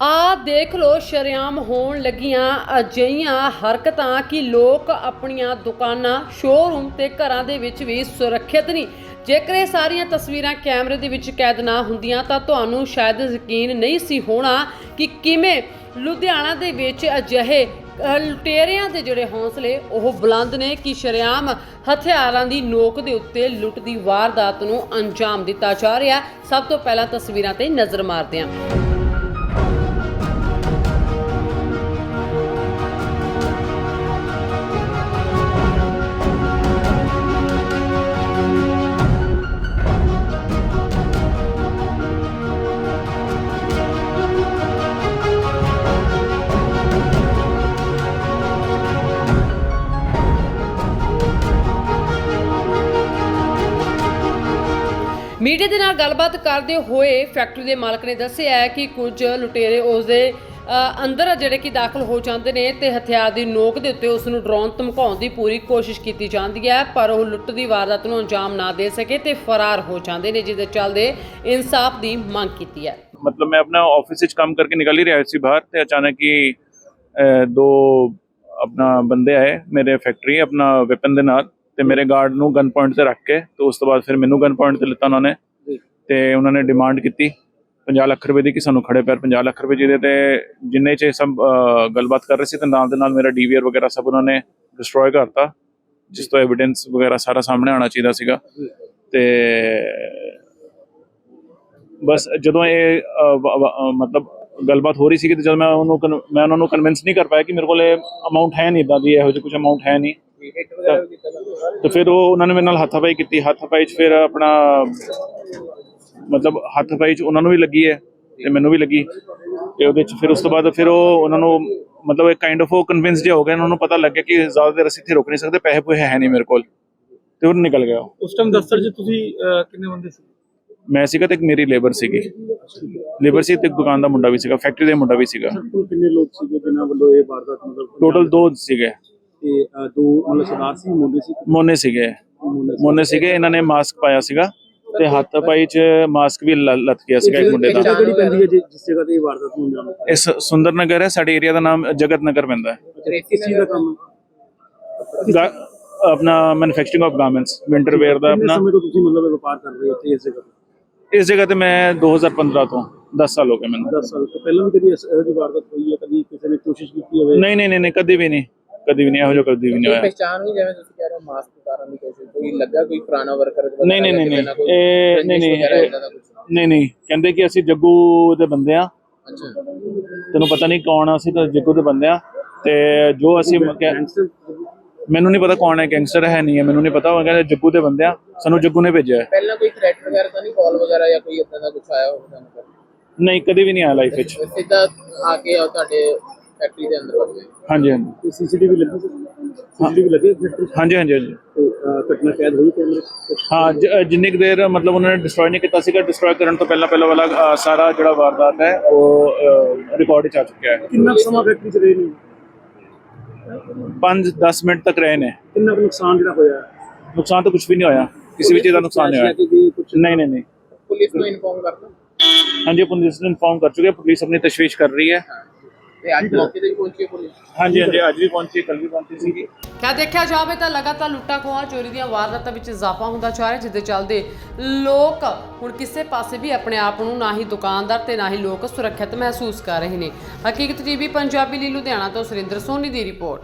ਆ ਦੇਖ ਲੋ ਸ਼ਰੇਆਮ ਹੋਣ ਲੱਗੀਆਂ ਅਜਈਆਂ ਹਰਕਤਾਂ ਕਿ ਲੋਕ ਆਪਣੀਆਂ ਦੁਕਾਨਾਂ ਸ਼ੋਰੂਮ ਤੇ ਘਰਾਂ ਦੇ ਵਿੱਚ ਵੀ ਸੁਰੱਖਿਅਤ ਨਹੀਂ। ਜੇਕਰ ਇਹ ਸਾਰੀਆਂ ਤਸਵੀਰਾਂ ਕੈਮਰੇ ਦੇ ਵਿੱਚ ਕੈਦ ਨਾ ਹੁੰਦੀਆਂ, ਤਾਂ ਤੁਹਾਨੂੰ ਸ਼ਾਇਦ ਯਕੀਨ ਨਹੀਂ ਸੀ ਹੋਣਾ ਕਿ ਕਿਵੇਂ ਲੁਧਿਆਣਾ ਦੇ ਵਿੱਚ ਅਜਿਹੇ ਲੁਟੇਰਿਆਂ ਦੇ ਜਿਹੜੇ ਹੌਸਲੇ, ਉਹ ਬੁਲੰਦ ਨੇ ਕਿ ਸ਼ਰੇਆਮ ਹਥਿਆਰਾਂ ਦੀ ਨੋਕ ਦੇ ਉੱਤੇ ਲੁੱਟ ਦੀ ਵਾਰਦਾਤ ਨੂੰ ਅੰਜਾਮ ਦਿੱਤਾ ਜਾ ਰਿਹਾ। ਸਭ ਤੋਂ ਪਹਿਲਾਂ ਤਸਵੀਰਾਂ ਤੇ ਨਜ਼ਰ ਮਾਰਦੇ ਹਾਂ। ਮੀਡੀਆ ਦੇ ਨਾਲ ਗੱਲਬਾਤ ਕਰਦੇ ਹੋਏ ਫੈਕਟਰੀ ਦੇ ਮਾਲਕ ਨੇ ਦੱਸਿਆ ਹੈ ਕਿ ਕੁਝ ਲੁਟੇਰੇ ਉਸ ਦੇ ਅੰਦਰ ਜਿਹੜੇ ਕਿ ਦਾਖਲ ਹੋ ਜਾਂਦੇ ਨੇ ਤੇ ਹਥਿਆਰ ਦੀ ਨੋਕ ਦੇ ਉੱਤੇ ਉਸ ਨੂੰ ਡਰਾਉਣ ਧਮਕਾਉਣ ਦੀ ਪੂਰੀ ਕੋਸ਼ਿਸ਼ ਕੀਤੀ ਜਾਂਦੀ ਹੈ, ਪਰ ਉਹ ਲੁੱਟ ਦੀ ਵਾਰਦਾਤ ਨੂੰ ਅੰਜਾਮ ਨਾ ਦੇ ਸਕੇ ਤੇ ਫਰਾਰ ਹੋ ਜਾਂਦੇ ਨੇ ਜਿਸ ਦੇ ਚੱਲਦੇ ਇਨਸਾਫ ਦੀ ਮੰਗ ਕੀਤੀ ਹੈ। ਮਤਲਬ ਮੈਂ ਆਪਣਾ ਆਫਿਸ ਵਿੱਚ ਕੰਮ ਕਰਕੇ ਨਿਕਲ ਹੀ ਰਿਹਾ ਸੀ ਬਾਹਰ ਤੇ ਅਚਾਨਕ ਹੀ ਦੋ ਆਪਣਾ ਬੰਦੇ ਆਏ, ਮੇਰੇ ਫੈਕਟਰੀ ਆਪਣਾ ਵੈਪਨ ਦੇ ਨਾਲ। ਤੇ ਮੇਰੇ ਗਾਰਡ ਨੂੰ ਗਨ ਪੁਆਇੰਟ ਤੇ ਰੱਖ ਕੇ ਤੇ ਉਸ ਤੋਂ ਬਾਅਦ ਫਿਰ ਮੈਨੂੰ ਗਨ ਪੁਆਇੰਟ ਤੇ ਲਿੱਤਾ ਉਹਨਾਂ ਨੇ ਤੇ ਉਹਨਾਂ ਨੇ ਡਿਮਾਂਡ ਕੀਤੀ 50 ਲੱਖ ਰੁਪਏ ਦੀ ਕਿ ਸਾਨੂੰ ਖੜੇ ਪੈਰ 50 ਲੱਖ ਰੁਪਏ ਜਿਹਦੇ ਤੇ ਜਿੰਨੇ ਚ ਸਭ ਗੱਲਬਾਤ ਕਰ ਰਹੇ ਸੀ ਤੇ ਨਾਲ ਦੇ ਨਾਲ ਮੇਰਾ ਡੀਵੀਆਰ ਵਗੈਰਾ ਸਭ ਉਹਨਾਂ ਨੇ ਡਿਸਟਰੋਏ ਕਰਤਾ ਜਿਸ ਤੋਂ ਐਵੀਡੈਂਸ ਵਗੈਰਾ ਸਾਰਾ ਸਾਹਮਣੇ ਆਉਣਾ ਚਾਹੀਦਾ ਸੀਗਾ। ਤੇ ਬਸ ਜਦੋਂ ਇਹ ਮਤਲਬ ਗੱਲਬਾਤ ਹੋ ਰਹੀ ਸੀ ਕਿ ਜਦੋਂ ਮੈਂ ਉਹਨੂੰ ਮੈਂ ਉਹਨਾਂ ਨੂੰ ਕਨਵਿੰਸ ਨਹੀਂ ਕਰ ਪਾਇਆ ਕਿ ਮੇਰੇ ਕੋਲ ਇਹ ਅਮਾਉਂਟ ਹੈ ਨਹੀਂ ਇਦਾਂ ਦੀ ਇਹੋ ਜਿਹੀ ਕੁਝ ਅਮਾਉਂਟ ਹੈ ਨਹੀਂ। ਤੇ ਫਿਰ ਉਹ ਉਹਨਾਂ ਨੇ ਮੇਰੇ ਨਾਲ ਹੱਥਾਪਾਈ ਕੀਤੀ। ਹੱਥਾਪਾਈ 'ਚ ਫਿਰ ਆਪਣਾ ਮਤਲਬ ਹੱਥਾਪਾਈ 'ਚ ਉਹਨਾਂ ਨੂੰ ਵੀ ਲੱਗੀ ਹੈ ਤੇ ਮੈਨੂੰ ਵੀ ਲੱਗੀ ਤੇ ਉਹਦੇ 'ਚ ਫਿਰ ਉਸ ਤੋਂ ਬਾਅਦ ਫਿਰ ਉਹ ਉਹਨਾਂ ਨੂੰ ਮਤਲਬ ਇੱਕ ਕਾਈਂਡ ਆਫ ਉਹ ਕਨਵਿੰਸ ਜਿਹਾ ਹੋ ਗਿਆ ਉਹਨਾਂ ਨੂੰ ਪਤਾ ਲੱਗ ਗਿਆ ਕਿ ਜ਼ਿਆਦਾ ਦੇਰ ਅਸੀਂ ਇੱਥੇ ਰੁਕ ਨਹੀਂ ਸਕਦੇ ਪੈਸੇ ਪੂਸੇ ਹੈ ਨਹੀਂ ਮੇਰੇ ਕੋਲ। ਤੇ ਉਹ ਨਿਕਲ ਗਿਆ। ਉਸ ਟਾਈਮ ਦਫ਼ਤਰ 'ਚ ਤੁਸੀਂ ਕਿੰਨੇ ਬੰਦੇ ਸੀ? ਮੈਂ ਸੀਗਾ ਤੇ ਇੱਕ ਮੇਰੀ ਲੇਬਰ ਸੀਗੀ। ਲੇਬਰ ਸੀ ਤੇ ਇੱਕ ਦੁਕਾਨ ਦਾ ਮੁੰਡਾ ਵੀ ਸੀਗਾ ਫੈਕਟਰੀ ਦਾ ਮੁੰਡਾ ਵੀ ਸੀਗਾ। ਕਿੰਨੇ ਲੋਕ ਸੀਗੇ ਜਿਨ੍ਹਾਂ ਵੱਲੋਂ ਇਹ ਵਾਰਦਾਤ ਮਤਲਬ ਟੋਟਲ ਦੋ ਸੀਗੇ। ਤੇ ਅਹ, ਦੋ ਮਤਲਬ ਸਰਦਾਰ ਸੀ ਮੁੰਡੇ ਸੀ? ਮੋਨੇ ਸੀਗੇ। ਮੋਨੇ ਸੀਗੇ ਇਹਨਾਂ ਨੇ ਮਾਸਕ ਪਾਇਆ ਸੀਗਾ ਤੇ ਹੱਥ ਪਾਈ ਚ ਮਾਸਕ ਵੀ ਲ- ਲੱਤ ਗਿਆ ਸੀਗਾ ਇੱਕ ਮੁੰਡੇ ਦਾ। ਕਿਹੜੀ ਪੈਂਦੀ ਹੈ ਜਿ- ਜਿਸ ਜਗ੍ਹਾ ਤੇ ਇਹ ਵਾਰਦਾਤ ਨੂੰ ਅੰਜਾਮ ਦਿੱਤਾ ਇਸ ਸੁੰਦਰ ਨਗਰ ਹੈ ਸਾਡੇ ਏਰੀਆ ਦਾ ਨਾਮ ਜਗਤ ਨਗਰ ਪੈਂਦਾ ਹੈ। ਅੱਛਾ, ਕਿਸ ਚੀਜ਼ ਦਾ ਕੰਮ ਹੈ? ਗਾ- ਆਪਣਾ manufacturing of garments winter wear ਦਾ ਕਿੰਨੇ ਆਪਣਾ ਸਮੇਂ ਤੋਂ ਤੁਸੀਂ ਮਤਲਬ ਇਹ ਵਪਾਰ ਕਰ ਰਹੇ ਹੋ ਇੱਥੇ ਇਸ ਜਗ੍ਹਾ ਤੇ? ਇਸ ਜਗ੍ਹਾ ਤੇ ਮੈਂ 2015 ਤੋਂ 10 ਸਾਲ ਹੋ ਗਏ ਮੈਨੂੰ। 10 ਸਾਲ ਤੋਂ ਪਹਿਲਾਂ ਵੀ ਕਦੀ ਇਸ- ਇਹੋ ਜਿਹੀ ਵਾਰਦਾਤ ਹੋਈ ਹੈ ਕਦੀ ਕਿਸੇ ਨੇ ਕੋਸ਼ਿਸ਼ ਕੀਤੀ ਹੋਵੇ? ਨਹੀਂ ਨਹੀਂ ਨਹੀਂ ਨਹੀਂ ਕਦੇ ਵੀ ਨਹੀਂ। ਕਦੇ ਵੀ ਨਹੀਂ ਇਹੋ ਜਿਹਾ ਕਦੇ ਵੀ ਨਹੀਂ ਹੋਇਆ। ਪਹਿਚਾਨ ਹੋਈ ਜਿਵੇਂ ਤੁਸੀਂ ਕਹਿ ਰਹੇ ਹੋ ਮਾਸਕ ਉਤਾਰਨ ਦੀ ਕੋਸ਼ਿਸ਼ ਕੋਈ ਲੱਗਾ ਕੋਈ ਪੁਰਾਣਾ ਵਰਕਰ ਨਹੀਂ ਨਹੀਂ ਨਹੀਂ ਨਹੀਂ ਇਹ ਨਹੀਂ ਨਹੀਂ ਇਹ- ਨਹੀਂ ਨਹੀਂ ਕਹਿੰਦੇ ਕਿ ਅਸੀਂ ਜੱਗੂ ਦੇ ਬੰਦੇ ਆ ਅੱਛਾ। ਤੈਨੂੰ ਪਤਾ ਨਹੀਂ ਕੌਣ ਆ ਅਸੀਂ ਤਾਂ ਜੱਗੂ ਦੇ ਬੰਦੇ ਆ ਤੇ ਜੋ ਅਸੀਂ ਮ- ਕਹਿ- ਗੈਂਗਸਟਰ ਮੈਨੂੰ ਨਹੀਂ ਪਤਾ ਕੌਣ ਹੈ ਗੈਂਗਸਟਰ ਹੈ ਨਹੀਂ ਹੈ ਮੈਨੂੰ ਨਹੀਂ ਪਤਾ ਉਹ ਕਹਿੰਦੇ ਜੱਗੂ ਦੇ ਬੰਦੇ ਆ ਸਾਨੂੰ ਜੱਗੂ ਨੇ ਭੇਜਿਆ ਹੈ। ਪਹਿਲਾਂ ਕੋਈ ਥ੍ਰੈਟ ਵਗੈਰਾ ਤਾਂ ਨਹੀਂ ਕਾਲ ਵਗੈਰਾ ਜਾਂ ਕੋਈ ਇਦਾਂ ਦਾ ਕੁਝ ਆਇਆ ਹੋਵੇ ਤੁਹਾਨੂੰ? ਨਹੀਂ ਕਦੇ ਵੀ ਨਹੀਂ ਆਇਆ ਲਾਈਫ ਵਿੱਚ। ਸਿੱਧਾ ਆ ਕੇ ਆ ਤੁਹਾਡੇ ਫੈਕਟਰੀ ਦੇ ਅੰਦਰ ਵੜ ਗਏ। ਹਾਂਜੀ ਹਾਂਜੀ। ਤੇ ਸੀਸੀਟੀਵੀ ਲੱਗੀ ਸੀ? ਸੀਸੀਟੀਵੀ ਲੱਗੇ ਫੈਕਟਰੀ 'ਚ? ਹਾਂਜੀ ਹਾਂਜੀ ਹਾਂਜੀ। ਤੇ ਅਹ, ਘਟਨਾ ਕੈਦ ਹੋਈ ਕੈਮਰੇ 'ਚ? ਹਾਂ ਜ- ਅ, ਜਿੰਨੀ ਕੁ ਦੇਰ ਮਤਲਬ ਉਹਨਾਂ ਨੇ ਡਿਸਟਰੋਏ ਨਹੀਂ ਕੀਤਾ ਸੀਗਾ ਡਿਸਟਰੋਏ ਕਰਨ ਤੋਂ ਪਹਿਲਾਂ ਪਹਿਲਾਂ ਵਾਲਾ ਅ, ਸਾਰਾ ਜਿਹੜਾ ਵਾਰਦਾਤ ਹੈ ਉਹ ਰਿਕਾਰਡ ਵਿੱਚ ਆ ਚੁੱਕਿਆ ਹੈ। ਕਿੰਨਾ ਕੁ ਸਮਾਂ ਫੈਕਟਰੀ 'ਚ ਰਹੇ ਨੇ? 5-10 ਮਿੰਟ ਤੱਕ ਰਹੇ ਨੇ। ਕਿੰਨਾ ਕੁ ਨੁਕਸਾਨ ਜਿਹੜਾ ਹੋਇਆ? ਨੁਕਸਾਨ ਤਾਂ ਕੁਝ ਵੀ ਨਹੀਂ ਹੋਇਆ। ਕਿਸੇ ਵੀ ਚੀਜ਼ ਦਾ ਨੁਕਸਾਨ ਨਹੀਂ ਹੋਇਆ। ਕਿ ਕੁਝ ਨਹੀਂ ਨਹੀਂ ਨਹੀਂ। ਪੁਲਿਸ ਨੂੰ ਇਨਫੋਰਮ ਕਰਤਾ ਹਾਂਜੀ ਪੁਲਿਸ ਨੂੰ ਇਨਫੋਰਮ ਕਰ ਚੁੱਕੇ ਹਾਂ, ਪੁਲਿਸ ਆਪਣੀ ਤਸ਼ਵੀਸ਼ ਕਰ ਰਹੀ ਹੈ। ਤੇ ਅੱਜ ਮੌਕੇ ਤੇ ਵੀ ਪਹੁੰਚੀ ਹੈ ਪੁਲਿਸ। ਹਾਂਜੀ ਹਾਂਜੀ ਅੱਜ ਵੀ ਪਹੁੰਚੀ ਕੱਲ ਵੀ ਪਹੁੰਚੀ ਸੀਗੀ। ਕਿਆ ਦੇਖਿਆ ਜਾਵੇ ਤਾਂ ਲਗਾਤਾਰ ਲੁੱਟਾਂ ਖੋਹਾਂ ਚੋਰੀ ਦੀਆਂ ਵਾਰਦਾਤਾਂ ਵਿੱਚ ਇਜ਼ਾਫਾ ਹੁੰਦਾ ਜਾ ਰਿਹਾ ਜਿਸ ਦੇ ਚੱਲਦੇ ਲੋਕ ਹੁਣ ਕਿਸੇ ਪਾਸੇ ਵੀ ਆਪਣੇ ਆਪ ਨੂੰ ਨਾ ਹੀ ਦੁਕਾਨਦਾਰ ਤੇ ਨਾ ਹੀ ਲੋਕ ਸੁਰੱਖਿਅਤ ਮਹਿਸੂਸ ਕਰ ਰਹੇ ਨੇ। ਹਕੀਕਤ ਟੀਵੀ ਪੰਜਾਬੀ ਲਈ ਲੁਧਿਆਣਾ ਤੋਂ ਸੁਰਿੰਦਰ ਸੋਨੀ ਦੀ ਰਿਪੋਰਟ।